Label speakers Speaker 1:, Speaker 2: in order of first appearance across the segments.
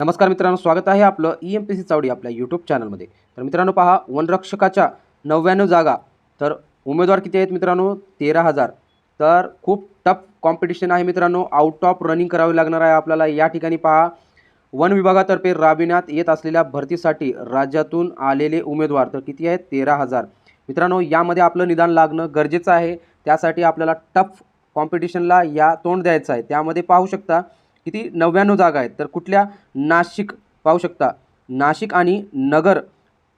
Speaker 1: नमस्कार मित्रांनो स्वागत आहे आपलं E M P C Chawadi आपल्या यूट्यूब चॅनलमध्ये तर मित्रांनो पहा वनरक्षकाच्या नव्याण्णव जागा. तर उमेदवार किती आहेत मित्रांनो? तेरा हजार. तर खूप टफ कॉम्पिटिशन आहे मित्रांनो. आउट ऑफ रनिंग करावी लागणार आहे आपल्याला. या ठिकाणी पहा वन विभागातर्फे राबविण्यात येत असलेल्या भरतीसाठी राज्यातून आलेले उमेदवार तर किती आहेत? तेरा हजार. मित्रांनो यामध्ये आपलं निदान लागणं गरजेचं आहे. त्यासाठी आपल्याला टफ कॉम्पिटिशनला या तोंड द्यायचं आहे. त्यामध्ये पाहू शकता किती? नव्याण्णव जागा आहेत. तर कुठल्या? नाशिक. पाहू शकता. नाशिक आणि नगर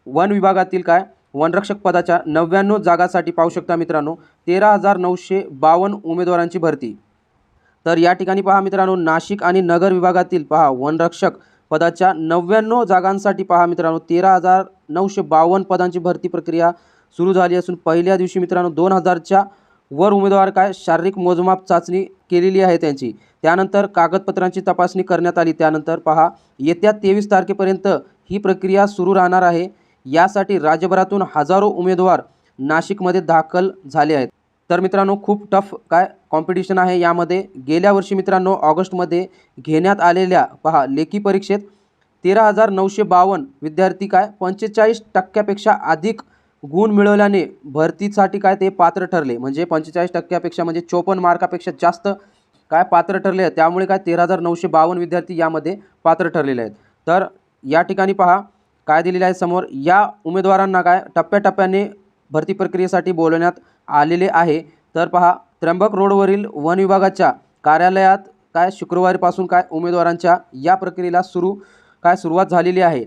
Speaker 1: वन विभागातील काय? वनरक्षक पदाच्या नव्याण्णव जागासाठी पाहू शकता मित्रांनो तेरा हजार नऊशे बावन्न उमेदवारांची भरती. तर या ठिकाणी पहा मित्रांनो नाशिक आणि नगर विभागातील पहा वनरक्षक पदाच्या नव्याण्णव जागांसाठी पहा मित्रांनो तेरा हजार नऊशे बावन्न पदांची भरती प्रक्रिया सुरू झाली असून पहिल्या दिवशी मित्रांनो दोन हजारच्या वर उमेदवार काय शारीरिक मोजमाप चाचणी केलेली आहे त्यांची. त्यानंतर कागदपत्रांची तपासणी करण्यात आली. त्यानंतर पहा येत्या तेवीस तारखेपर्यंत ही प्रक्रिया सुरू राहणार आहे. यासाठी राज्यभरातून हजारो उमेदवार नाशिकमध्ये दाखल झाले आहेत. तर मित्रांनो खूप टफ काय कॉम्पिटिशन आहे यामध्ये. गेल्या वर्षी मित्रांनो ऑगस्टमध्ये घेण्यात आलेल्या पहा लेखी परीक्षेत तेरा हजार नऊशे बावन्न विद्यार्थी काय पंचेचाळीस टक्क्यापेक्षा अधिक गुण मिळवल्याने भरतीसाठी काय ते पात्र ठरले? म्हणजे पंचेचाळीस टक्क्यापेक्षा म्हणजे चोपन्न मार्कापेक्षा जास्त काय पात्र ठरले आहेत? त्यामुळे काय तेरा हजार नऊशे बावन्न विद्यार्थी यामध्ये पात्र ठरलेले आहेत. तर या ठिकाणी पहा काय दिलेलं आहे समोर. या उमेदवारांना काय टप्प्याटप्प्याने भरती प्रक्रियेसाठी बोलवण्यात आलेले आहे. तर पहा त्र्यंबक रोडवरील वन विभागाच्या कार्यालयात काय शुक्रवारीपासून काय उमेदवारांच्या या प्रक्रियेला सुरू काय सुरुवात झालेली आहे?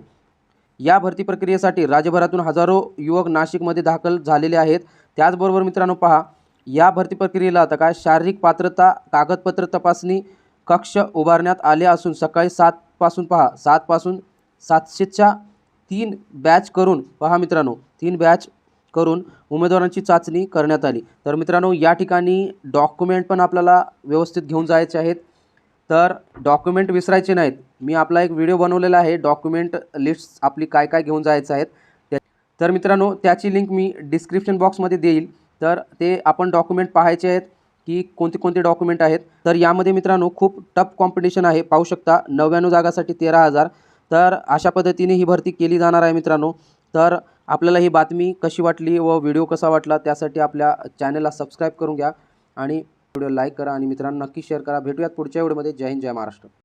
Speaker 1: या भरती प्रक्रियेसाठी राज्यभरातून हजारो युवक नाशिकमध्ये दाखल झालेले आहेत. त्याचबरोबर मित्रांनो पहा या भरती प्रक्रियेला आता काय शारीरिक पात्रता कागदपत्र तपासणी कक्ष उभारण्यात आले असून सकाळी सातपासून पहा सातपासून सातशेच्या तीन बॅच करून पहा मित्रांनो तीन बॅच करून उमेदवारांची चाचणी करण्यात आली. तर मित्रांनो या ठिकाणी डॉक्युमेंट पण आपल्याला व्यवस्थित घेऊन जायचे आहेत. तर डॉक्युमेंट विसरायचे नाहीत. मी आपला एक व्हिडिओ बनवलेला आहे. डॉक्युमेंट लिस्ट आपली काय काय घेऊन जायचं आहेत. तर मित्रांनो त्याची लिंक मी डिस्क्रिप्शन बॉक्समध्ये देईल. तर ते आपण डॉक्युमेंट पाहायचे आहेत की कोणते कोणते डॉक्युमेंट आहेत. तर यामध्ये मित्रांनो खूप टफ कॉम्पिटिशन आहे. पाहू शकता नव्याण्णव जागासाठी तेरा हजार. तर अशा पद्धतीने ही भरती केली जाणार आहे मित्रांनो. तर आपल्याला ही बातमी कशी वाटली व व्हिडिओ कसा वाटला त्यासाठी आपल्या चॅनलला सबस्क्राईब करून घ्या. आणि व्हिडिओ लाईक करा आणि मित्रांनो नक्की शेअर करा. भेटूयात पुढच्या व्हिडिओमध्ये जय हिंद जय महाराष्ट्र.